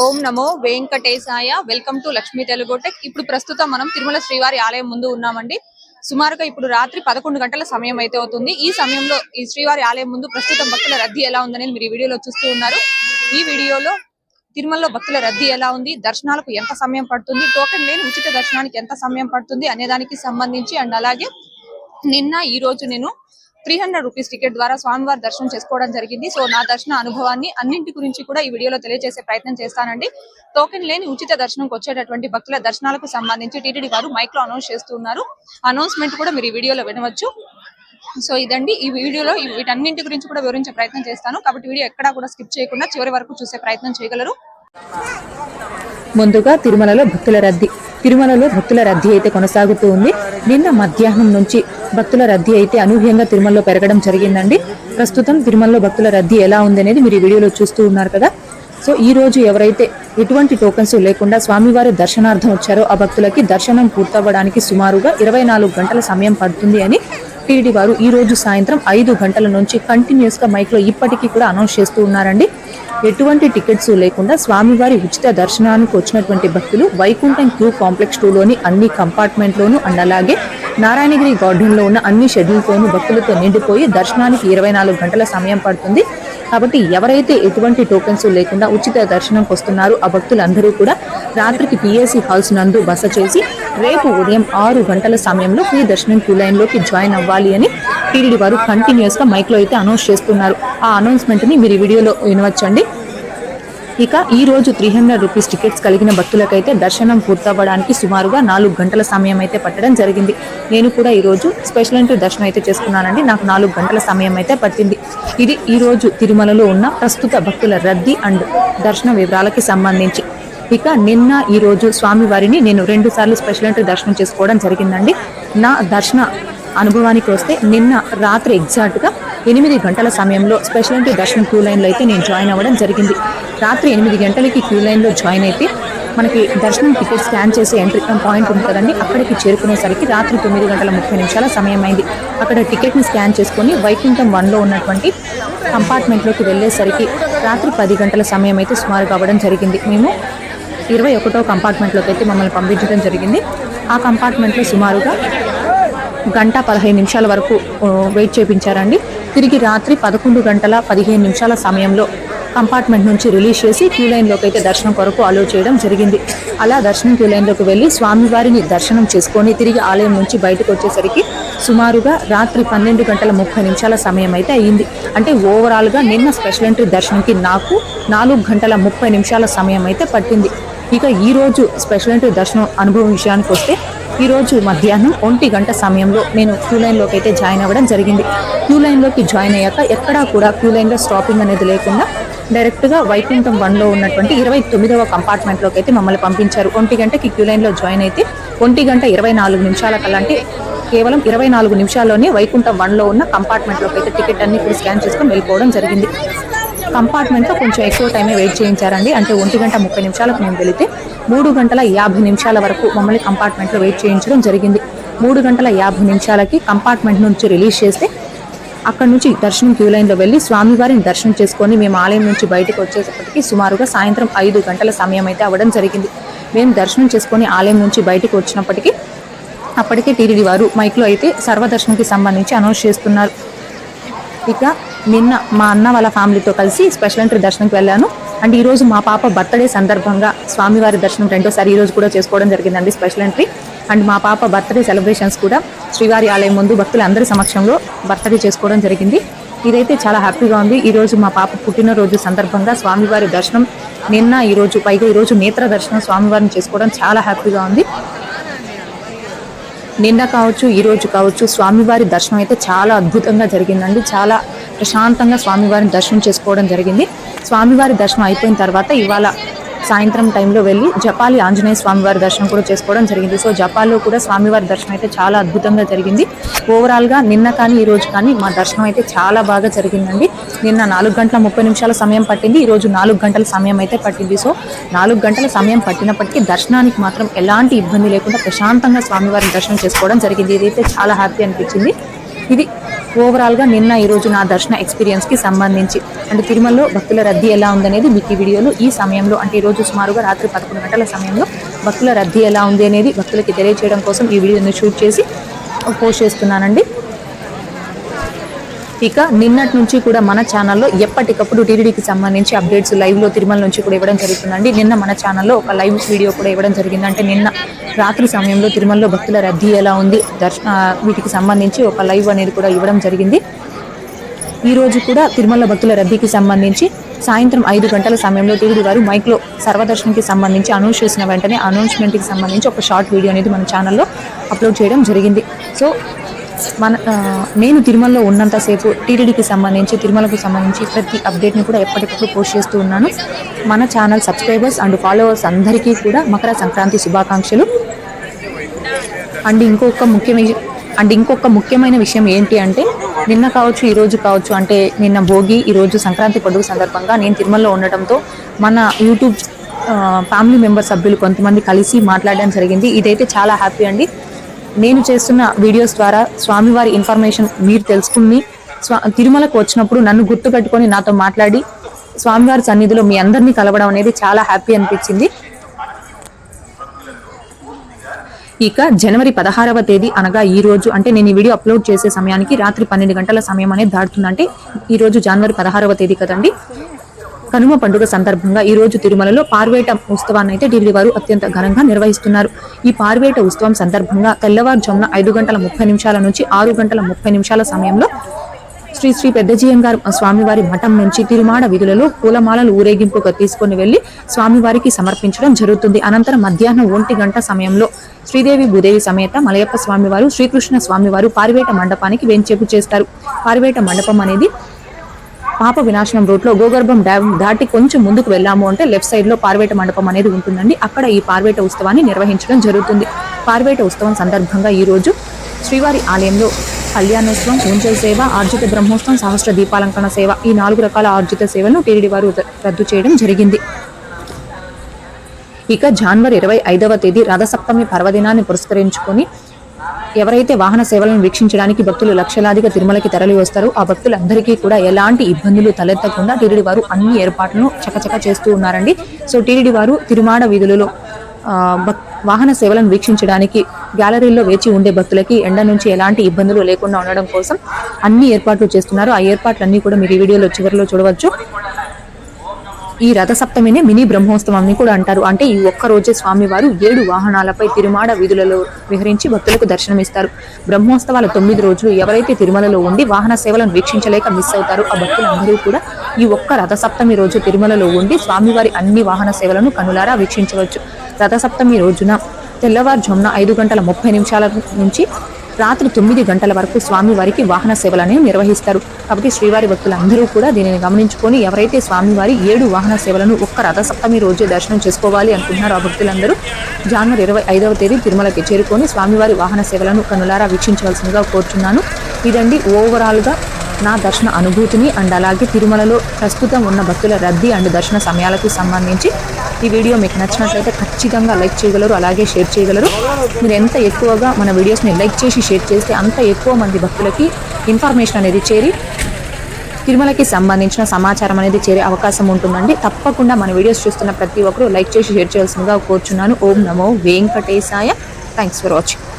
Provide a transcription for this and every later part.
ఓం నమో వెంకటేశాయ. Welcome to Lakshmi Telugu tech. ఇప్పుడు ప్రస్తుతం మనం తిరుమల శ్రీవారి ఆలయం ముందు ఉన్నామండి. సుమారుగా ఇప్పుడు రాత్రి పదకొండు గంటల సమయం అయితే అవుతుంది. ఈ సమయంలో ఈ శ్రీవారి ఆలయం ముందు ప్రస్తుతం భక్తుల రద్దీ ఎలా ఉందనేది మీరు ఈ వీడియోలో చూస్తూ ఉన్నారు. ఈ వీడియోలో తిరుమలలో భక్తుల రద్దీ ఎలా ఉంది? దర్శనాలకు ఎంత సమయం పడుతుంది? టోకెన్ లేని ఉచిత దర్శనానికి ఎంత సమయం పడుతుంది? అనే దానికి సంబంధించి అండ్ అలాగే నిన్న ఈ రోజు నేను త్రీ హండ్రెడ్ రూపీస్ టికెట్ ద్వారా స్వామివారి దర్శనం చేసుకోవడం జరిగింది. సో నా దర్శన అనుభవాన్ని అన్నింటి గురించి కూడా ఈ వీడియోలో తెలియజేసే ప్రయత్నం చేస్తానండి. టోకెన్ లేని ఉచిత దర్శనంకి వచ్చేటటువంటి భక్తుల దర్శనాలకు సంబంధించి టీటీడీ వారు మైక్లో అనౌన్స్ చేస్తున్నారు అనౌన్స్మెంట్ కూడా మీరు ఈ వీడియోలో వినవచ్చు. సో ఇదండి ఈ వీడియోలో వీటన్నింటి గురించి కూడా వివరించే ప్రయత్నం చేస్తాను. కాబట్టి వీడియో ఎక్కడా కూడా స్కిప్ చేయకుండా చివరి వరకు చూసే ప్రయత్నం చేయగలరు. ముందుగా తిరుమలలో భక్తుల రద్దీ. తిరుమలలో భక్తుల రద్దీ అయితే కొనసాగుతూ ఉంది. నిన్న మధ్యాహ్నం నుంచి భక్తుల రద్దీ అయితే అనూహ్యంగా తిరుమలలో పెరగడం జరిగిందండి. ప్రస్తుతం తిరుమలలో భక్తుల రద్దీ ఎలా ఉంది అనేది మీరు ఈ వీడియోలో చూస్తూ ఉన్నారు కదా. సో ఈ రోజు ఎవరైతే ఎటువంటి టోకన్స్ లేకుండా స్వామివారి దర్శనార్థం వచ్చారో ఆ భక్తులకి దర్శనం పూర్తవ్వడానికి సుమారుగా ఇరవై నాలుగు గంటల సమయం పడుతుంది అని టీడీ వారు ఈ రోజు సాయంత్రం ఐదు గంటల నుంచి కంటిన్యూస్గా మైక్లో ఇప్పటికీ కూడా అనౌన్స్ చేస్తూ ఉన్నారండి. ఎటువంటి టికెట్స్ లేకుండా స్వామివారి ఉచిత దర్శనానికి వచ్చినటువంటి భక్తులు వైకుంఠం క్యూ కాంప్లెక్స్ టూలోని అన్ని కంపార్ట్మెంట్ లోను అండ్ అలాగే నారాయణగిరి గార్డెన్లో ఉన్న అన్ని షెడ్యూల్తోనూ భక్తులతో నిండిపోయి దర్శనానికి ఇరవై నాలుగు గంటల సమయం పడుతుంది. కాబట్టి ఎవరైతే ఎటువంటి టోకెన్స్ లేకుండా ఉచిత దర్శనంకి వస్తున్నారో ఆ భక్తులందరూ కూడా రాత్రికి పిఎస్సి హాల్స్ నందు బస చేసి రేపు ఉదయం ఆరు గంటల సమయంలో ఫ్రీ దర్శనం క్యూ లైన్లోకి జాయిన్ అవ్వాలి అని టీడీడీ వారు కంటిన్యూస్గా మైక్లో అయితే అనౌన్స్ చేస్తున్నారు. ఆ అనౌన్స్మెంట్ని మీరు ఈ వీడియోలో వినవచ్చండి. ఇక ఈ రోజు త్రీ హండ్రెడ్ రూపీస్ టికెట్స్ కలిగిన భక్తులకైతే దర్శనం పూర్తవ్వడానికి సుమారుగా నాలుగు గంటల సమయం అయితే పట్టడం జరిగింది. నేను కూడా ఈ రోజు స్పెషల్ ఎంట్రీ దర్శనం అయితే చేసుకున్నానండి. నాకు నాలుగు గంటల సమయం అయితే పట్టింది. ఇది ఈ రోజు తిరుమలలో ఉన్న ప్రస్తుత భక్తుల రద్దీ అండ్ దర్శన వివరాలకి సంబంధించి. ఇక నిన్న ఈరోజు స్వామివారిని నేను రెండు సార్లు స్పెషల్ ఎంట్రీ దర్శనం చేసుకోవడం జరిగిందండి. నా దర్శన అనుభవానికి వస్తే నిన్న రాత్రి ఎగ్జాక్ట్గా ఎనిమిది గంటల సమయంలో స్పెషల్ అంటే దర్శనం క్యూ లైన్లో అయితే నేను జాయిన్ అవ్వడం జరిగింది. రాత్రి ఎనిమిది గంటలకి క్యూ లైన్లో జాయిన్ అయితే మనకి దర్శనం టికెట్ స్కాన్ చేసే ఎంట్రీ పాయింట్ ఉంది కదండి అక్కడికి చేరుకునేసరికి రాత్రి తొమ్మిది గంటల ముప్పై నిమిషాల సమయం అయింది అక్కడ టికెట్ని స్కాన్ చేసుకొని వైకుంఠం వన్లో ఉన్నటువంటి కంపార్ట్మెంట్లోకి వెళ్ళేసరికి రాత్రి పది గంటల సమయం అయితే సుమారు కావడం జరిగింది. మేము ఇరవై ఒకటో కంపార్ట్మెంట్లోకి అయితే మమ్మల్ని పంపించడం జరిగింది. ఆ కంపార్ట్మెంట్లో సుమారుగా గంట పదహైదు నిమిషాల వరకు వెయిట్ చేయించారండి తిరిగి రాత్రి పదకొండు గంటల పదిహేను నిమిషాల సమయంలో కంపార్ట్మెంట్ నుంచి రిలీజ్ చేసి క్యూ లైన్లోకి అయితే దర్శనం కొరకు అలో చేయడం జరిగింది. అలా దర్శనం క్యూ లైన్లోకి వెళ్ళి స్వామివారిని దర్శనం చేసుకొని తిరిగి ఆలయం నుంచి బయటకు వచ్చేసరికి సుమారుగా రాత్రి పన్నెండు గంటల ముప్పై నిమిషాల సమయం అయితే అయ్యింది అంటే ఓవరాల్గా నిన్న స్పెషల్ ఎంట్రీ దర్శనంకి నాకు నాలుగు గంటల ముప్పై నిమిషాల సమయం అయితే పట్టింది. ఇక ఈరోజు స్పెషల్ ఎంట్రీ దర్శనం అనుభవం విషయానికి వస్తే ఈరోజు మధ్యాహ్నం ఒంటి గంట సమయంలో నేను క్యూ లైన్లోకి అయితే జాయిన్ అవ్వడం జరిగింది. క్యూ లైన్లోకి జాయిన్ అయ్యాక ఎక్కడా కూడా క్యూ లైన్లో స్టాపింగ్ అనేది లేకుండా డైరెక్ట్గా వైకుంఠం వన్లో ఉన్నటువంటి ఇరవై తొమ్మిదవ కంపార్ట్మెంట్లోకి అయితే మమ్మల్ని పంపించారు. ఒంటి గంటకి క్యూ లైన్లో జాయిన్ అయితే ఒంటి గంట ఇరవై నాలుగు నిమిషాల కల్లా అంటే కేవలం ఇరవై నాలుగు నిమిషాల్లోనే వైకుంఠం వన్లో ఉన్న కంపార్ట్మెంట్లోకి అయితే టికెట్ అన్ని కూడా స్కాన్ చేసుకొని వెళ్ళిపోవడం జరిగింది. కంపార్ట్మెంట్లో కొంచెం ఎక్కువ టైమే వెయిట్ చేయించారండి. అంటే ఒంటి గంట ముప్పై నిమిషాలకు మేము వెళితే మూడు గంటల యాభై నిమిషాల వరకు మమ్మల్ని కంపార్ట్మెంట్లో వెయిట్ చేయించడం జరిగింది. మూడు గంటల యాభై నిమిషాలకి కంపార్ట్మెంట్ నుంచి రిలీజ్ చేస్తే అక్కడ నుంచి దర్శనం క్యూ లైన్లో వెళ్ళి స్వామివారిని దర్శనం చేసుకొని మేము ఆలయం నుంచి బయటకు వచ్చేసప్పటికి సుమారుగా సాయంత్రం ఐదు గంటల సమయం అయితే అవ్వడం జరిగింది. మేము దర్శనం చేసుకొని ఆలయం నుంచి బయటకు వచ్చినప్పటికీ అప్పటికే టీడీడీ వారు మైక్లో అయితే సర్వదర్శనంకి సంబంధించి అనౌన్స్ చేస్తున్నారు. ఇక నిన్న మా అన్న వాళ్ళ ఫ్యామిలీతో కలిసి స్పెషల్ ఎంట్రీ దర్శనంకి వెళ్ళాను. అండ్ ఈరోజు మా పాప బర్త్డే సందర్భంగా స్వామివారి దర్శనం రెండోసారి ఈరోజు కూడా చేసుకోవడం జరిగిందండి స్పెషల్ ఎంట్రీ. అండ్ మా పాప బర్త్డే సెలబ్రేషన్స్ కూడా శ్రీవారి ఆలయం ముందు భక్తులందరి సమక్షంలో బర్త్డే చేసుకోవడం జరిగింది. ఇదైతే చాలా హ్యాపీగా ఉంది. ఈరోజు మా పాప పుట్టినరోజు సందర్భంగా స్వామివారి దర్శనం నిన్న ఈరోజు పైగా ఈరోజు నేత్ర దర్శనం స్వామివారిని చేసుకోవడం చాలా హ్యాపీగా ఉంది. నిన్న కావచ్చు ఈ రోజు కావచ్చు స్వామివారి దర్శనం అయితే చాలా అద్భుతంగా జరిగిందండి. చాలా ప్రశాంతంగా స్వామివారిని దర్శనం చేసుకోవడం జరిగింది. స్వామివారి దర్శనం అయిపోయిన తర్వాత ఇవాళ సాయంత్రం టైంలో వెళ్ళి జపాలి ఆంజనేయ స్వామివారి దర్శనం కూడా చేసుకోవడం జరిగింది. సో జపాల్లో కూడా స్వామివారి దర్శనం అయితే చాలా అద్భుతంగా జరిగింది. ఓవరాల్గా నిన్న కానీ ఈ రోజు కానీ మా దర్శనం అయితే చాలా బాగా జరిగిందండి. నిన్న నాలుగు గంటల ముప్పై నిమిషాల సమయం పట్టింది. ఈ రోజు నాలుగు గంటల సమయం అయితే పట్టింది. సో నాలుగు గంటల సమయం పట్టినప్పటికీ దర్శనానికి మాత్రం ఎలాంటి ఇబ్బంది లేకుండా ప్రశాంతంగా స్వామివారిని దర్శనం చేసుకోవడం జరిగింది. ఇదైతే చాలా హ్యాపీ అనిపించింది. ఇది ఓవరాల్గా నిన్న ఈరోజు నా దర్శన ఎక్స్పీరియన్స్కి సంబంధించి. అంటే తిరుమలలో భక్తుల రద్దీ ఎలా ఉందనేది మీకు ఈ వీడియోలో ఈ సమయంలో అంటే ఈ రోజు సుమారుగా రాత్రి పదకొండు గంటల సమయంలో భక్తుల రద్దీ ఎలా ఉంది అనేది భక్తులకి తెలియజేయడం కోసం ఈ వీడియోని షూట్ చేసి పోస్ట్ చేస్తున్నానండి. ఇక నిన్నటి నుంచి కూడా మన ఛానల్లో ఎప్పటికప్పుడు టీడీకి సంబంధించి అప్డేట్స్ లైవ్లో తిరుమల నుంచి కూడా ఇవ్వడం జరుగుతుందండి. నిన్న మన ఛానల్లో ఒక లైవ్ వీడియో కూడా ఇవ్వడం జరిగింది అంటే నిన్న రాత్రి సమయంలో తిరుమలలో భక్తుల రద్దీ ఎలా ఉంది? దర్శన వీటికి సంబంధించి ఒక లైవ్ అనేది కూడా ఇవ్వడం జరిగింది. ఈ రోజు కూడా తిరుమల భక్తుల రద్దీకి సంబంధించి సాయంత్రం ఐదు గంటల సమయంలో టీవీ గారు మైక్లో సర్వదర్శన్కి సంబంధించి అనౌన్స్ చేసిన వెంటనే అనౌన్స్మెంట్కి సంబంధించి ఒక షార్ట్ వీడియో అనేది మన ఛానల్లో అప్లోడ్ చేయడం జరిగింది. సో మన నేను తిరుమలలో ఉన్నంతసేపు టీటీడీకి సంబంధించి తిరుమలకు సంబంధించి ప్రతి అప్డేట్ని కూడా ఎప్పటికప్పుడు పోస్ట్ చేస్తూ ఉన్నాను. మన ఛానల్ సబ్స్క్రైబర్స్ అండ్ ఫాలోవర్స్ అందరికీ కూడా మకర సంక్రాంతి శుభాకాంక్షలు. అండ్ ఇంకొక ముఖ్యమైన అండ్ ఇంకొక ముఖ్యమైన విషయం ఏంటి అంటే నిన్న కావచ్చు ఈరోజు కావచ్చు అంటే నిన్న భోగి ఈరోజు సంక్రాంతి పండుగ సందర్భంగా నేను తిరుమలలో ఉండటంతో మన యూట్యూబ్ ఫ్యామిలీ మెంబర్ సభ్యులు కొంతమంది కలిసి మాట్లాడడం జరిగింది. ఇదైతే చాలా హ్యాపీ అండి. నేను చేస్తున్న వీడియోస్ ద్వారా స్వామివారి ఇన్ఫర్మేషన్ మీరు తెలుసుకుని స్వా తిరుమలకు వచ్చినప్పుడు నన్ను గుర్తుపెట్టుకొని నాతో మాట్లాడి స్వామివారి సన్నిధిలో మీ అందరినీ కలవడం అనేది చాలా హ్యాపీ అనిపించింది. ఇక జనవరి పదహారవ తేదీ అనగా ఈ రోజు అంటే నేను ఈ వీడియో అప్లోడ్ చేసే సమయానికి రాత్రి పన్నెండు గంటల సమయం అనేది దాటుతుందంటే ఈ రోజు జనవరి పదహారవ తేదీ కదండి. కనుమ పండుగ సందర్భంగా ఈ రోజు తిరుమలలో పార్వేట ఉత్సవాన్ని అయితే ఢిల్లీ వారు అత్యంత ఘనంగా నిర్వహిస్తున్నారు. ఈ పార్వేట ఉత్సవం సందర్భంగా తెల్లవారుజామున ఐదు గంటల ముప్పై నిమిషాల నుంచి ఆరు గంటల ముప్పై నిమిషాల సమయంలో శ్రీ శ్రీ పెద్దజీయంగారు స్వామివారి మఠం నుంచి తిరుమాడ విధులలో పూలమాలలు ఊరేగింపుగా తీసుకుని వెళ్ళి స్వామివారికి సమర్పించడం జరుగుతుంది. అనంతరం మధ్యాహ్నం ఒంటి గంట సమయంలో శ్రీదేవి భూదేవి సమేత మలయప్ప స్వామివారు శ్రీకృష్ణ స్వామివారు పారివేట మండపానికి వెంచేపు చేస్తారు. పారివేట మండపం అనేది పాప వినాశనం రోడ్లో గోగర్భం డ్యామ్ దాటి కొంచెం ముందుకు వెళ్ళాము అంటే లెఫ్ట్ సైడ్లో పార్వేట మండపం అనేది ఉంటుందండి. అక్కడ ఈ పార్వేట ఉత్సవాన్ని నిర్వహించడం జరుగుతుంది. పార్వేట ఉత్సవం సందర్భంగా ఈ రోజు శ్రీవారి ఆలయంలో కళ్యాణోత్సవం ఊంజల్ సేవ ఆర్జిత బ్రహ్మోత్సవం సహస్ర దీపాలంకరణ సేవ ఈ నాలుగు రకాల ఆర్జిత సేవలను టీడీ వారు రద్దు చేయడం జరిగింది. ఇక జనవరి ఇరవై ఐదవ తేదీ రథసప్తమి పర్వదినాన్ని పురస్కరించుకొని ఎవరైతే వాహన సేవలను వీక్షించడానికి భక్తులు లక్షలాదిగా తిరుమలకి తరలి వస్తారో ఆ భక్తులందరికీ కూడా ఎలాంటి ఇబ్బందులు తలెత్తకుండా టీడీడీ వారు అన్ని ఏర్పాట్లను చకచక చేస్తూ ఉన్నారండి. సో టీడీడీ వారు తిరుమాడ వీధులలో భక్- వాహన సేవలను వీక్షించడానికి గ్యాలరీలో వేచి ఉండే భక్తులకి ఎండ నుంచి ఎలాంటి ఇబ్బందులు లేకుండా ఉండడం కోసం అన్ని ఏర్పాట్లు చేస్తున్నారు. ఆ ఏర్పాట్లన్నీ కూడా మీరు ఈ వీడియోలో చివరిలో చూడవచ్చు. ఈ రథసప్తమినే మినీ బ్రహ్మోత్సవం అని కూడా అంటారు. అంటే ఈ ఒక్క రోజే స్వామివారు ఏడు వాహనాలపై తిరుమాడ వీధులలో విహరించి భక్తులకు దర్శనమిస్తారు. బ్రహ్మోత్సవాల తొమ్మిది రోజులు ఎవరైతే తిరుమలలో ఉండి వాహన సేవలను వీక్షించలేక మిస్ అవుతారో ఆ భక్తులందరూ కూడా ఈ ఒక్క రథసప్తమి రోజు తిరుమలలో ఉండి స్వామివారి అన్ని వాహన సేవలను కనులారా వీక్షించవచ్చు. రథసప్తమి రోజున తెల్లవారుజామున ఐదు గంటల ముప్పై నిమిషాల నుంచి రాత్రి తొమ్మిది గంటల వరకు స్వామివారికి వాహన సేవలను నిర్వహిస్తారు. కాబట్టి శ్రీవారి భక్తులందరూ కూడా దీనిని గమనించుకొని ఎవరైతే స్వామివారి ఏడు వాహన సేవలను ఒక్క రథసప్తమి రోజే దర్శనం చేసుకోవాలి అనుకుంటున్నారో ఆ భక్తులందరూ జనవరి ఇరవై ఐదవ తేదీ తిరుమలకి చేరుకొని స్వామివారి వాహన సేవలను కనులారా వీక్షించవలసిందిగా కోరుచున్నాను. ఇదండి ఓవరాల్గా నా దర్శన అనుభూతిని అండ్ అలాగే తిరుమలలో ప్రస్తుతం ఉన్న భక్తుల రద్దీ అండ్ దర్శన సమయాలకు సంబంధించి ఈ వీడియో మీకు నచ్చినట్లయితే ఖచ్చితంగా లైక్ చేయగలరు అలాగే షేర్ చేయగలరు. మీరు ఎంత ఎక్కువగా మన వీడియోస్ని లైక్ చేసి షేర్ చేస్తే అంత ఎక్కువ మంది భక్తులకి ఇన్ఫర్మేషన్ అనేది చేరి తిరుమలకి సంబంధించిన సమాచారం అనేది చేరే అవకాశం ఉంటుందండి. తప్పకుండా మన వీడియోస్ చూస్తున్న ప్రతి ఒక్కరూ లైక్ చేసి షేర్ చేయాల్సిందిగా కోరుచున్నాను. ఓం నమో వెంకటేశాయ. Thanks for watching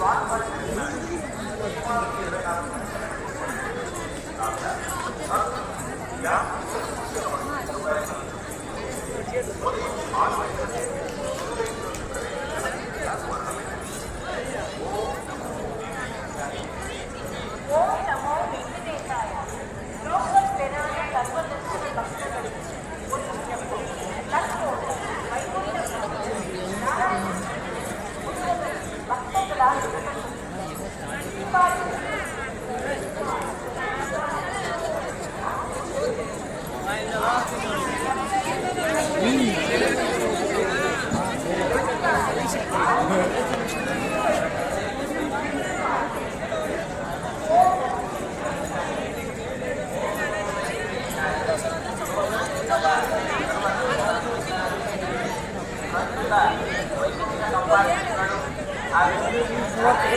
Eduardo vai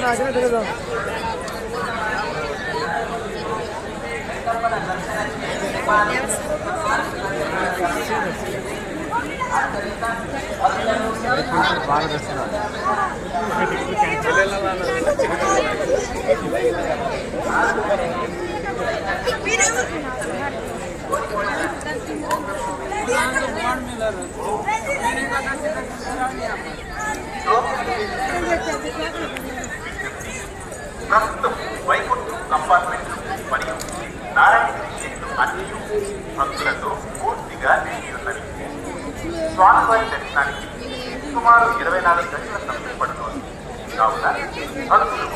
나중에 들어가. Bharat సుమారు ఇరవై నాలుగు గంటల సమయం పడుతోంది కావున భక్తులు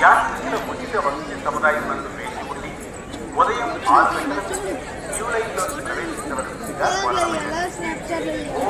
యాత్రికుల ఉచిత వసతి సముదాయం నందు వేచి ఉండి ఉదయం ఆరు గంటలకు క్యూ లైన్లోకి ప్రవేశించవలసిందిగా కోరమైనది